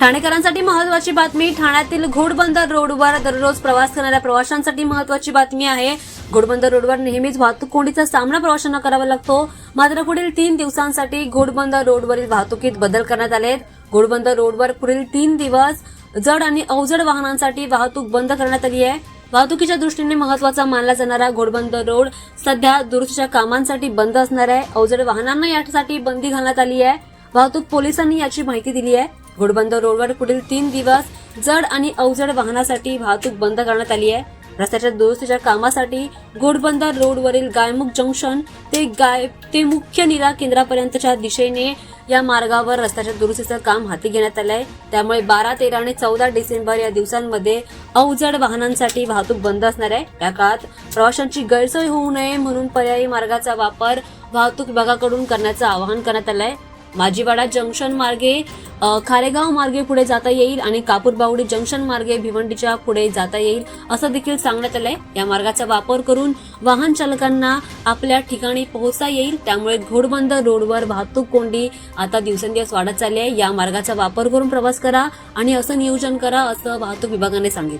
ठाणेकरांसाठी महत्वाची बातमी ठाण्यातील घोडबंदर रोडवर दररोज प्रवास करणाऱ्या प्रवाशांसाठी महत्वाची बातमी आहे. घोडबंदर रोडवर नेहमीच वाहतूक कोंडीचा सामना प्रवाशांना करावा लागतो. मात्र पुढील तीन दिवसांसाठी घोडबंदर रोडवरील वाहतुकीत बदल करण्यात आले घोडबंदर रोडवर पुढील तीन दिवस जड आणि अवजड वाहनांसाठी वाहतूक बंद करण्यात आली आहे. वाहतुकीच्या दृष्टीने महत्त्वाचा मानला जाणारा घोडबंदर रोड सध्या दुरुस्तीच्या कामांसाठी बंद असणार आहे. अवजड वाहनांना यासाठी बंदी घालण्यात आली आहे. वाहतूक पोलिसांनी याची माहिती दिली आहे. घोडबंदर रोडवर पुढील तीन दिवस जड आणि अवजड वाहनासाठी वाहतूक बंद करण्यात आली आहे. रस्त्याच्या दुरुस्तीच्या कामासाठी घोडबंदर रोडवरील गायमुख जंक्शन ते गाय ते मुख्य निरा केंद्रापर्यंतच्या दिशेने या मार्गावर रस्त्याच्या दुरुस्तीचं काम हाती घेण्यात आलं आहे. त्यामुळे बारा तेरा आणि चौदा डिसेंबर या दिवसांमध्ये अवजड वाहनांसाठी वाहतूक बंद असणार आहे. या काळात प्रवाशांची गैरसोय होऊ नये म्हणून पर्यायी मार्गाचा वापर वाहतूक विभागाकडून करण्याचं आवाहन करण्यात आलं आहे माजीवाडा जंक्शन मार्गे खारेगाव मार्गे पुढे जाता येईल आणि कापूरबावडी जंक्शन मार्गे भिवंडीच्या पुढे जाता येईल असं देखील सांगण्यात आलंय. या मार्गाचा वापर करून वाहन चालकांना आपल्या ठिकाणी पोहोचता येईल. त्यामुळे घोडबंदर रोडवर वाहतूक कोंडी आता दिवसेंदिवस वाढत चालली आहे. या मार्गाचा वापर करून प्रवास करा आणि असं नियोजन करा असं वाहतूक विभागाने सांगितलं.